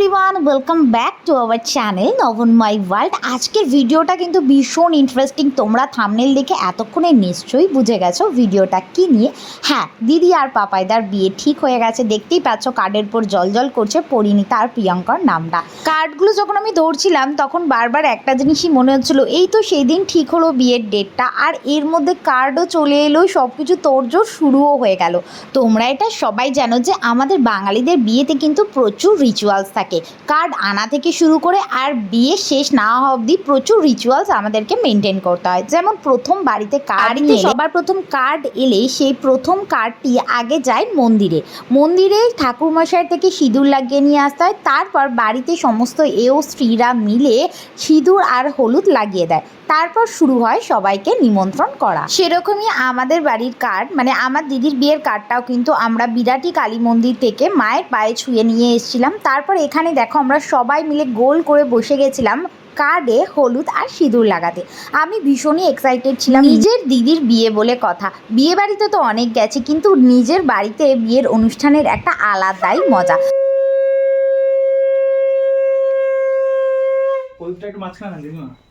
Welcome back to our channel Nabon my world আজকের ভিডিওটা কিন্তু ভীষণ ইন্টারেস্টিং তোমরা থামনেল দেখে এতক্ষণে নিশ্চয়ই বুঝে গেছো ভিডিওটা কি নিয়ে। হ্যাঁ দিদি আর পাপাইদার বিয়ে ঠিক হয়ে গেছে। দেখতেই পাচ্ছ কার্ডের উপর জলজল করছে পরিণীতা আর প্রিয়ঙ্কার নামটা। কার্ডগুলো যখন আমি ধরছিলাম, তখন বারবার একটা জিনিসই মনে হচ্ছিল, এই তো সেই দিন ঠিক হলো বিয়ের ডেটটা আর এর মধ্যে কার্ডও চলে এলো সব কিছু তোড়জোড় শুরুও হয়ে গেল। তোমরা এটা সবাই জানো যে আমাদের বাঙালিদের বিয়েতে কিন্তু প্রচুর রিচুয়ালস থাকে। কার্ড আনা থেকে শুরু করে আর বিয়ে শেষ না হওয়া অবধি প্রচুর রিচুয়ালস আমাদেরকে মেনটেন করতে হয়। যেমন প্রথম বাড়িতে কার্ড নিয়ে সবার প্রথম কার্ড এলে সেই প্রথম কার্ডটি আগে যায় মন্দিরে। মন্দিরে ঠাকুরমশাই থেকে সিঁদুর লাগিয়ে নিয়ে আসতে হয়। তারপর বাড়িতে সমস্ত এও স্ত্রীরা মিলে সিঁদুর আর হলুদ লাগিয়ে দেয়। তারপর শুরু হয় সবাইকে নিমন্ত্রণ করা। সেরকমই আমাদের বাড়ির কার্ড মানে আমার দিদির বিয়ের কার্ডটাও কিন্তু আমরা বিরাটি কালী মন্দির থেকে মায়ের পায়ে ছুঁয়ে নিয়ে এসেছিলাম। তারপর এখানে দেখো আমরা সবাই মিলে গোল করে বসে গেছিলাম কার্ডে হলুদ আর সিঁদুর লাগাতে। আমি ভীষণই এক্সাইটেড ছিলাম নিজের দিদির বিয়ে বলে কথা। বিয়ে বাড়িতে তো অনেক গেছে, কিন্তু নিজের বাড়িতে বিয়ের অনুষ্ঠানের একটা আলাদাই মজা। প্রদীপটা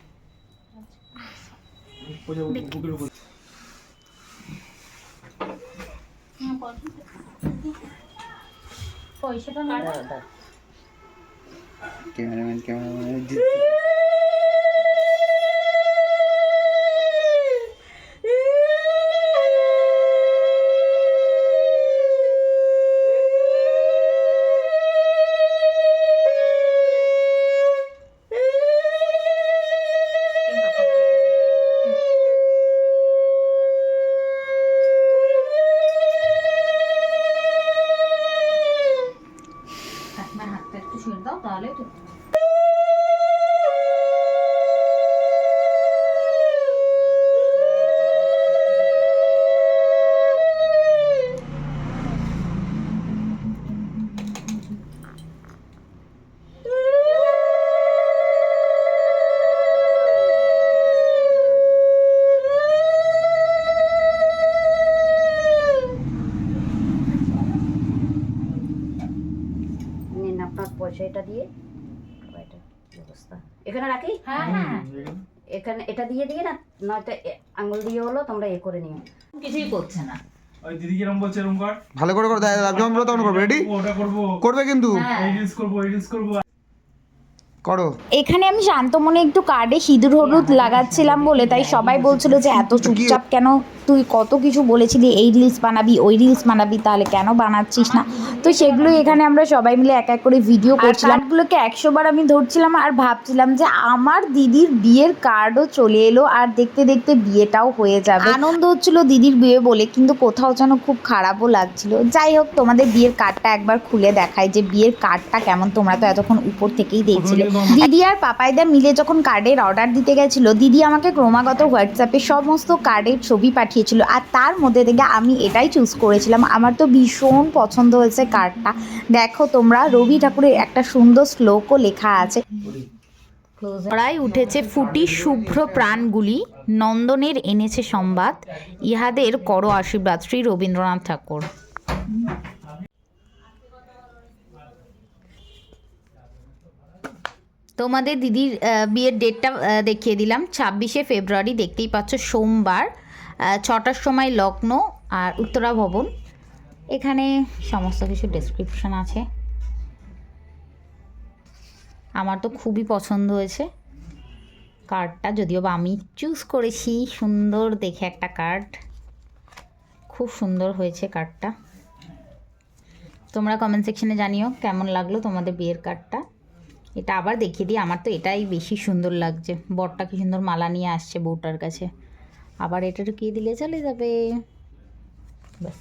একটু মাঝখানে না। ক্যামেরাম্যান ক্যামেরাম্যান নিন আপনার দিয়ে। এটা এখানে রাখি? হ্যাঁ হ্যাঁ। এখানে এটা দিয়ে দিয়ে না? নয়তো আঙুল দিয়ে হলো তোমরা এ করে নিও। কিছুই করছে না। ওই দিদি কিরম বলছে এরকম কর ভালো করে করে দেয় বলো তখন করবে। রেডি ওটা করব। করবে কিন্তু। এই রিলস করব এই রিলস করব। করো। এখানে আমি শান্ত মনে একটু কার্ডে সিঁদুর হলুদ লাগাচ্ছিলাম বলে তাই সবাই বলছিল যে এত চুপচাপ কেন? তুই কত কিছু বলেছিলি এই রিলস বানাবি ওই রিলস বানাবি তাহলে কেন বানাচ্ছিস না? তো সেগুলো এখানে আমরা সবাই মিলে এক এক করে ভিডিও করছিলাম। কার্ডগুলোকে একশো বার আমি ধরছিলাম আর ভাবছিলাম যে আমার দিদির বিয়ের কার্ডও চলে এলো আর দেখতে দেখতে বিয়েটাও হয়ে যাবে। আনন্দ হচ্ছিল দিদির বিয়ে বলে কিন্তু কোথাও যেন খুব খারাপও লাগছিল। যাই হোক তোমাদের বিয়ের কার্ডটা একবার খুলে দেখায় যে বিয়ের কার্ডটা কেমন তোমরা তো এতক্ষণ উপর থেকেই দেখছিলে। দিদি আর পাপাইদা মিলে যখন কার্ডের অর্ডার দিতে গেছিল দিদি আমাকে ক্রমাগত হোয়াটসঅ্যাপে সমস্ত কার্ডের ছবি পাঠিয়েছিল। আর তার মধ্যে থেকে আমি এটাই চুজ করেছিলাম। আমার তো ভীষণ পছন্দ হয়েছে কার্ডটা। দেখো তোমরা রবি ঠাকুরের একটা সুন্দর শ্লোকও লেখা আছে। ধরাই উঠেছে ফুটি শুভ্র প্রাণগুলি নন্দনের এনেছে সংবাদ ইহাদের করো আশীর্বাদ শ্রী রবীন্দ্রনাথ ঠাকুর। তোমাদের দিদির বিয়ের ডেটটা দেখিয়ে দিলাম। ছাব্বিশে ফেব্রুয়ারি, দেখতেই পাচ্ছ সোমবার ছটার সময় লগ্ন আর উত্তরা ভবন। এখানে সমস্ত কিছু ডেসক্রিপশন আছে। আমার তো খুবই পছন্দ হয়েছে। কার্ডটা যদিও বা আমি চুজ করেছি, সুন্দর দেখে একটা কার্ড খুব সুন্দর হয়েছে কার্ডটা তোমরা কমেন্ট সেকশনে জানিও কেমন লাগল তোমাদের বিয়ের কার্ডটা এটা আবার দেখিয়ে দিই। আমার তো এটাই বেশি সুন্দর লাগছে। বরটা কি সুন্দর মালা নিয়ে আসছে বউটার কাছে। আবার এটা ঢুকিয়ে দিলে চলে যাবে? ব্যাস।